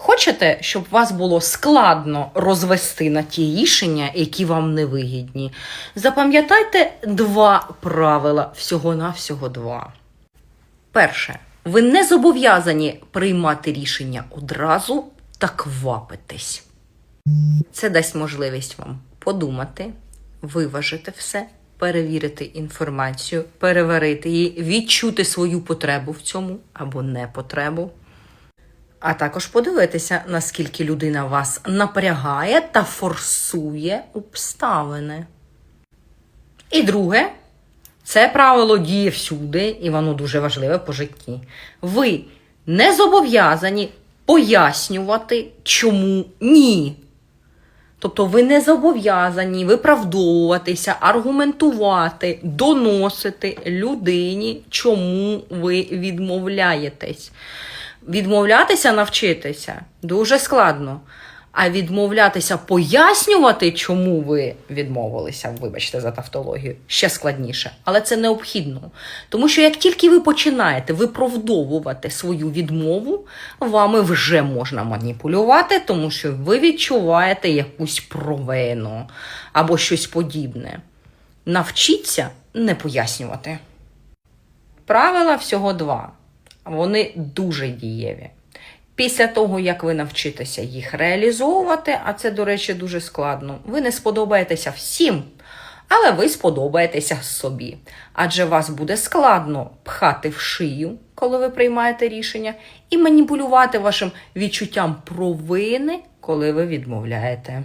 Хочете, щоб вас було складно розвести на ті рішення, які вам не вигідні? Запам'ятайте два правила, всього-навсього два. Перше, ви не зобов'язані приймати рішення одразу та квапитись. Це дасть можливість вам подумати, виважити все, перевірити інформацію, переварити її, відчути свою потребу в цьому або непотребу. А також подивитися, наскільки людина вас напрягає та форсує обставини. І друге, це правило діє всюди, і воно дуже важливе по житті. Ви не зобов'язані пояснювати, чому ні. Тобто ви не зобов'язані виправдовуватися, аргументувати, доносити людині, чому ви відмовляєтесь. Відмовлятися навчитися дуже складно. А відмовлятися пояснювати, чому ви відмовилися, вибачте за тавтологію, ще складніше. Але це необхідно. Тому що як тільки ви починаєте виправдовувати свою відмову, вами вже можна маніпулювати, тому що ви відчуваєте якусь провину або щось подібне. Навчіться не пояснювати. Правила всього два. Вони дуже дієві. Після того, як ви навчитеся їх реалізовувати, а це, до речі, дуже складно, ви не сподобаєтеся всім, але ви сподобаєтеся собі. Адже вас буде складно пхати в шию, коли ви приймаєте рішення, і маніпулювати вашим відчуттям провини, коли ви відмовляєте.